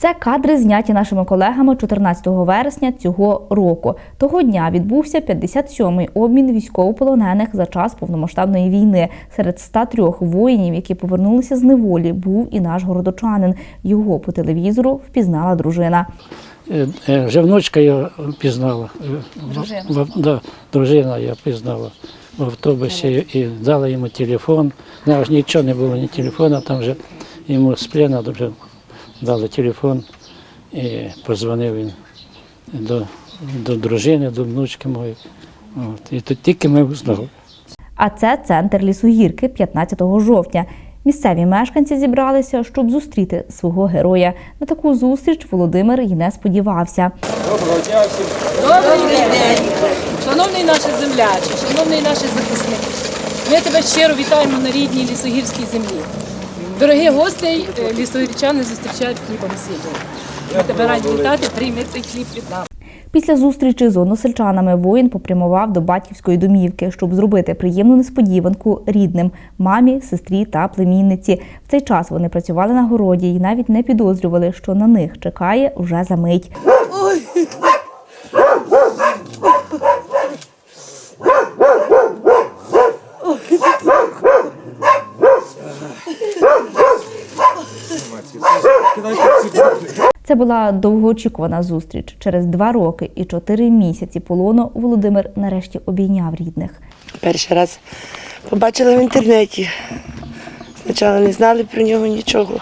Це кадри зняті нашими колегами 14 вересня цього року. Того дня відбувся 57-й обмін військовополонених за час повномасштабної війни. Серед 103 воїнів, які повернулися з неволі, був і наш городочанин. Його по телевізору впізнала дружина. Е, е, Вже внучка я пізнала. Е, в- Дружина. в- да, дружина я пізнала в автобусі і дала йому телефон. Ж нічого не було, ні телефона, там вже йому з плена вже дали телефон і позвонив він до, до дружини, до внучки моєї. От. І тут тільки ми знали. А це центр лісогірки 15 жовтня. Місцеві мешканці зібралися, щоб зустріти свого героя. На таку зустріч Володимир й не сподівався. Добрий день, шановний наші землячі, шановний наші захисники. Ми тебе щиро вітаємо на рідній лісогірській землі. Дорогі гостей, е, лісогірчани зустрічають хлібом і. Ми тебе раді вітати, прийми цей хліб від нас. Після зустрічі з односельчанами воїн попрямував до батьківської домівки, щоб зробити приємну несподіванку рідним мамі, сестрі та племінниці. В цей час вони працювали на городі і навіть не підозрювали, що на них чекає вже за мить. Це була довгоочікувана зустріч. Через два роки і чотири місяці полону Володимир нарешті обійняв рідних. Перший раз побачила в інтернеті. Спочатку не знали про нього нічого.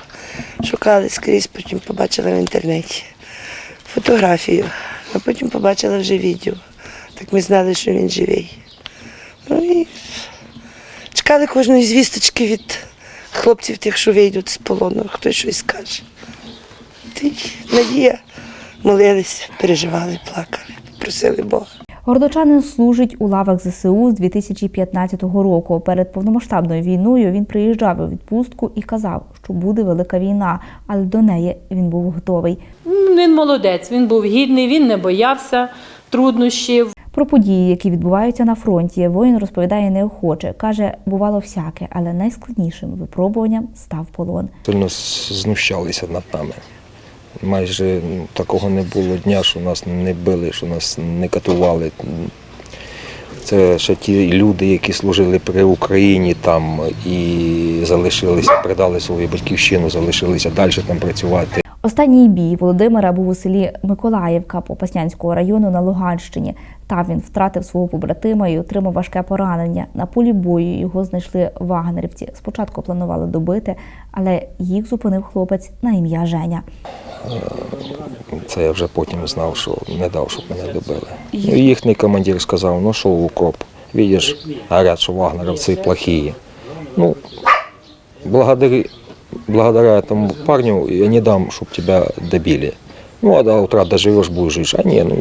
Шукали скрізь, потім побачила в інтернеті фотографію, а потім побачила вже відео. Так ми знали, що він живий. Ну і чекали кожної звісточки від хлопців тих, що вийдуть з полону, хтось щось скаже. Та надія, молилися, переживали, плакали, просили Бога. Гордочанин служить у лавах ЗСУ з 2015 року. Перед повномасштабною війною він приїжджав у відпустку і казав, що буде велика війна, але до неї він був готовий. Він молодець, він був гідний, він не боявся труднощів. Про події, які відбуваються на фронті, воїн розповідає неохоче. каже, бувало всяке, але найскладнішим випробуванням став полон. сильно знущалися над нами. Майже такого не було дня, що нас не били, що нас не катували. Це ще ті люди, які служили при Україні там і залишилися, передали свою батьківщину, залишилися далі там працювати. Останній бій Володимира був у селі Миколаївка Попаснянського району на Луганщині. Там він втратив свого побратима і отримав важке поранення. На полі бою його знайшли вагнерівці. Спочатку планували добити, але їх зупинив хлопець на ім'я Женя. Це я вже потім знав, що не дав, щоб мене добили. Ну, їхній командир сказав, ну що, укроп, видиш, говорять, що вагнеровці плохі. Ну, благодаря, благодаря тому парню я не дам, щоб тебе добили. Ну, а до утра доживеш, будеш жити. А ні, ну,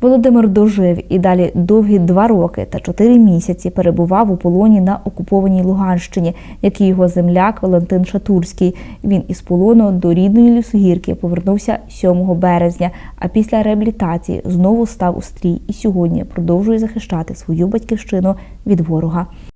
Володимир дожив і далі довгі два роки та чотири місяці перебував у полоні на окупованій Луганщині, як і його земляк Валентин Шатурський. Він із полону до рідної лісогірки повернувся 7 березня, а після реабілітації знову став у стрій і сьогодні продовжує захищати свою батьківщину від ворога.